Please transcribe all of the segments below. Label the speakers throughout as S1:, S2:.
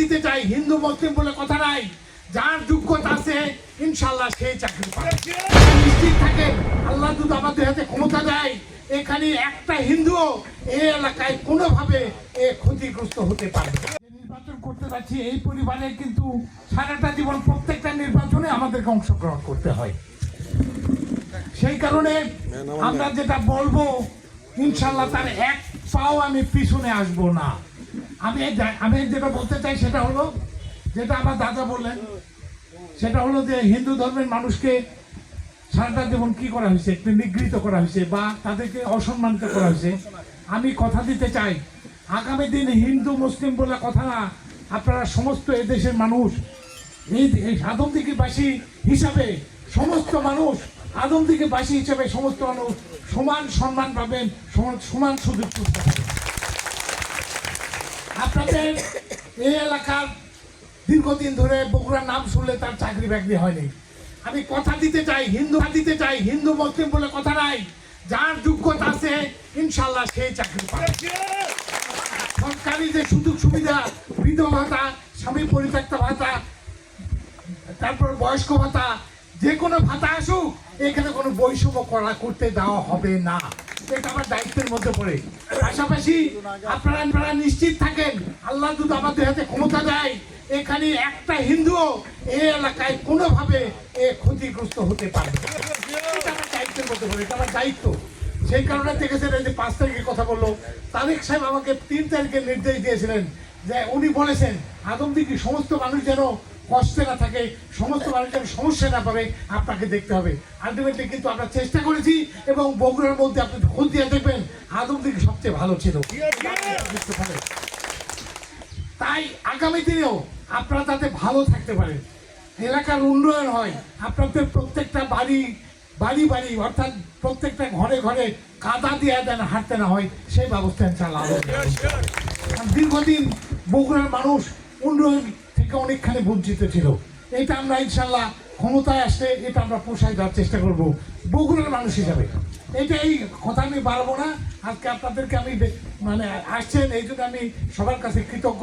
S1: দিতে চাই, হিন্দু, মুসলিম বলে কথা নাই। যার যোগ্যতা আছে ইনশাল্লাহ সেই চাকরি পাবে। নিশ্চিত থাকে, আল্লাহ যদি আমাদের হাতে ক্ষমতা দেয়, এখানে একটা হিন্দু এই এলাকায় কোনোভাবে এ ক্ষতিগ্রস্ত হতে পারে করতে যাচ্ছি, এই পরিবারে কিন্তু সারাটা জীবন প্রত্যেকটা নির্বাচনে আমাদেরকে অংশগ্রহণ করতে হয়। সেই কারণে আমরা যেটা বলব ইনশাল্লাহ তার এক পাও আমি পিছনে আসব না। আমি আমি যেটা বলতে চাই সেটা হলো, যেটা আমার দাদা বললেন, সেটা হলো যে হিন্দু ধর্মের মানুষকে সারাটা জীবন কি করা হয়েছে? একটু নিগৃহীত করা হয়েছে বা তাদেরকে অসম্মানিত করা হয়েছে। আমি কথা দিতে চাই, আগামী দিন হিন্দু, মুসলিম বলে কথা না, আপনারা সমস্ত এদেশের মানুষ, এই এই আদমদিঘিবাসী হিসাবে সমস্ত মানুষ আদমদিঘিবাসী হিসাবে সমস্ত মানুষ সমান সম্মান পাবেন, সমান- সমান সুযোগ করতে পারবেন। আপনাদের এই এলাকার দীর্ঘদিন ধরে বগুড়ার নাম শুনলে তার চাকরি বাকরি হয়নি আমি কথা দিতে চাই, হিন্দু দিতে চাই, হিন্দু মুসলিম বলে কথা নাই। যার যোগ্যতা আছে, ইনশাল্লাহ সেই চাকরি সরকারি যে সুযোগ সুবিধা, বৃদ্ধ ভাতা, স্বামী পরিত্যক্ত ভাতা, তারপর বয়স্ক ভাতা, যে কোনো ভাতা আসুক, এখানে কোনো বৈষম্য করা করতে দেওয়া হবে না। এটা আমার দায়িত্বের মধ্যে পড়ে। পাশাপাশি আপনারা আপনারা নিশ্চিত থাকেন, আল্লাহ আমাদের হাতে ক্ষমতা দেয়। এখানে একটা হিন্দু এই এলাকায় কোনোভাবে এ ক্ষতিগ্রস্ত হতে পারে এটা আমার দায়িত্বের মধ্যে পড়ে, এটা আমার দায়িত্ব। সেই কারণে দেখেছেন এই যে পাঁচ তারিখে কথা বলল। তারেক সাহেব আমাকে তিন তারিখে নির্দেশ দিয়েছিলেন যে উনি বলেছেন আদমদিঘি সমস্ত মানুষ যেন কষ্টে না থাকে, সমস্ত মানুষ যেন সমস্যা না পাবে আপনাকে দেখতে হবে। আলটিমেটলি কিন্তু আমরা চেষ্টা করেছি এবং বগুড়ার মধ্যে আপনি খোঁজ দিয়ে দেখবেন আদম আদমদিঘি সবচেয়ে ভালো ছিল। তাই আগামী দিনেও আপনারা তাতে ভালো থাকতে পারেন। এলাকার উন্নয়ন হয়, আপনাদের প্রত্যেকটা বাড়ি বাড়ি বাড়ি, অর্থাৎ প্রত্যেকটা ঘরে ঘরে কাদা দিয়ে যেন হাঁটতে না হয়, সেই ব্যবস্থা আরও দীর্ঘদিন বগুড়ার মানুষ উন্নয়ন থেকে অনেকখানি বঞ্চিত ছিল। এটা আমরা ইনশাল্লাহ ক্ষমতায় আসলে এটা আমরা পোষায় দেওয়ার চেষ্টা করব, বগুড়ার মানুষ হিসাবে। এটা এই কথা আমি বাড়বো না। আজকে আপনাদেরকে আমি মানে আসছেন, এই জন্য আমি সবার কাছে কৃতজ্ঞ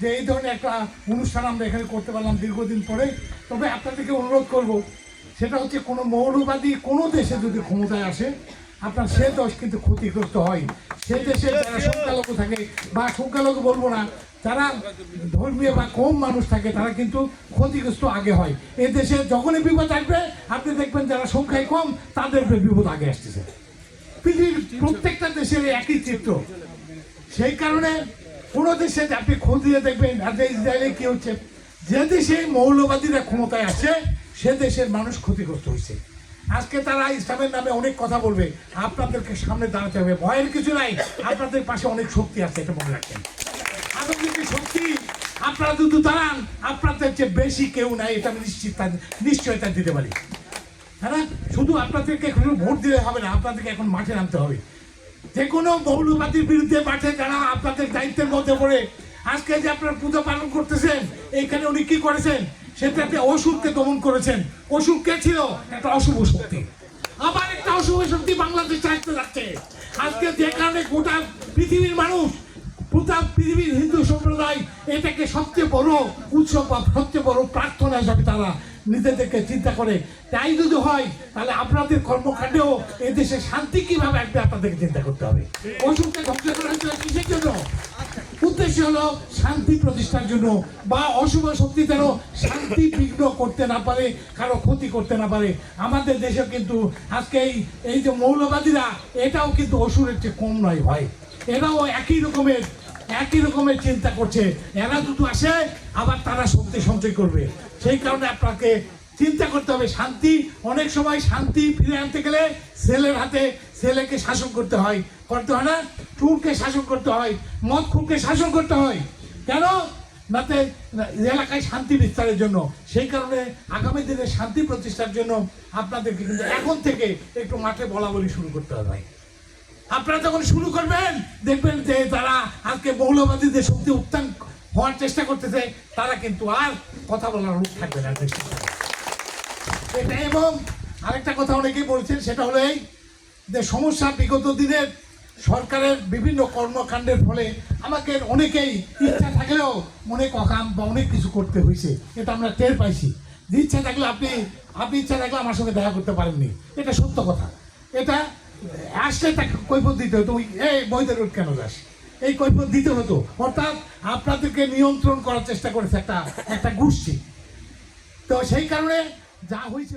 S1: যে এই ধরনের একটা অনুষ্ঠান আমরা এখানে করতে পারলাম দীর্ঘদিন পরে। তবে আপনাদেরকে অনুরোধ করব, সেটা হচ্ছে কোনো মৌলবাদী কোনো দেশে যদি ক্ষমতায় আসে, আপনার সে দেশ কিন্তু ক্ষতিগ্রস্ত হয়। সে দেশে যারা সংখ্যালঘু থাকে, বা সংখ্যালঘু বলব না যারা ধর্মীয় বা কম মানুষ থাকে, তারা কিন্তু ক্ষতিগ্রস্ত আগে হয়। এ দেশে যখনই বিপদ আসবে, আপনি দেখবেন যারা সংখ্যায় কম, তাদের বিপদ আগে আসতেছে। পৃথিবীর প্রত্যেকটা দেশের একই চিত্র। সেই কারণে কোনো দেশে আপনি খোঁজ দিয়ে দেখবেন আজকে ইসরায়েলে কি হচ্ছে, যে দেশে মৌলবাদীরা ক্ষমতায় আসে, সে দেশের মানুষ ক্ষতিগ্রস্ত হয়েছে। আজকে তারা ইসলামের নামে অনেক কথা বলবে। আপনাদেরকে সামনে দাঁড়াতে হবে। ভয়ের কিছু নাই। আপনাদের পাশে অনেক শক্তি আছে, এটা মনে রাখবেন। আপনাদের শক্তি। আপনারা যদি দাঁড়ান, আপনাদের চেয়ে বেশি কেউ নাই, এটা আমি নিশ্চিত নিশ্চয়তা দিতে পারি। হ্যাঁ শুধু আপনাদেরকে শুধু ভোট দিলে হবে না, আপনাদেরকে এখন মাঠে নামতে হবে। যে কোনো মৌলবাদীর বিরুদ্ধে মাঠে যারা আপনাদের দায়িত্বের মধ্যে পড়ে, আজকে যে আপনারা পুজো পালন করতেছেন এইখানে উনি কি করেছেন? সেটাতে অসুরকে দমন করেছেন। অসুর কে ছিল? একটা অশুভ শক্তি। আবার একটা অশুভ শক্তি বাংলাদেশ চাইতে যাচ্ছে। আজকে যে কারণে গোটা পৃথিবীর মানুষ গোটা পৃথিবীর হিন্দু সম্প্রদায় এটাকে সবচেয়ে বড় উৎসব বা সবচেয়ে বড় প্রার্থনা হিসাবে তারা নিজেদেরকে চিন্তা করে। তাই যদি হয়, তাহলে আপনাদের কর্মকাণ্ডেও এদেশে শান্তি কীভাবে আসবে আপনাদেরকে চিন্তা করতে হবে। অসুখকে ধ্বংস করা হয়েছে কিসের জন্য? উদ্দেশ্য হলো শান্তি প্রতিষ্ঠার জন্য বা অশুভ শক্তি যেন শান্তি বিঘ্ন করতে না পারে, কারও ক্ষতি করতে না পারে। আমাদের দেশে কিন্তু আজকে এই এই যে মৌলবাদীরা, এটাও কিন্তু অসুরের চেয়ে কম নয় ভাই। এরাও একই রকমের একই রকমের চিন্তা করছে। এরা দুটো আসে, আবার তারা শক্তি সঞ্চয় করবে। সেই কারণে আপনাকে চিন্তা করতে হবে, শান্তি, অনেক সময় শান্তি ফিরে আনতে গেলে ছেলের হাতে ছেলেকে শাসন করতে হয়। করতে হয় না? চুরকে শাসন করতে হয় মদ খুবকে শাসন করতে হয়। কেন? যাতে এলাকায় শান্তি বিস্তারের জন্য। সেই কারণে আগামী দিনে শান্তি প্রতিষ্ঠার জন্য আপনাদেরকে কিন্তু এখন থেকে একটু মাঠে বলা বলি শুরু করতে হবে আপনারা যখন শুরু করবেন, দেখবেন যে তারা আজকে মৌলবাদীদের শক্তি উত্থান হওয়ার চেষ্টা করতেছে, তারা কিন্তু আর কথা বলার রূপ থাকবে না এটা এবং আরেকটা কথা অনেকেই বলছেন, সেটা হলো এই যে সমস্যা বিগত দিনের সরকারের বিভিন্ন কর্মকাণ্ডের ফলে আমাকে অনেকেই ইচ্ছা থাকলেও অনেক অকাম বা অনেক কিছু করতে হয়েছে, এটা আমরা টের পাইছি। যে ইচ্ছা থাকলে আপনি আপনি ইচ্ছা থাকলে আমার সঙ্গে দেখা করতে পারেননি। এটা সত্য কথা। এটা আসলে তাকে কৈফত দিতে হতো ওই, এই বৈধ রোড কেন যাস? এই কৈফত দিতে হতো। অর্থাৎ আপনাদেরকে নিয়ন্ত্রণ করার চেষ্টা করেছে একটা একটা গোষ্ঠী। তো সেই কারণে যা হয়েছে।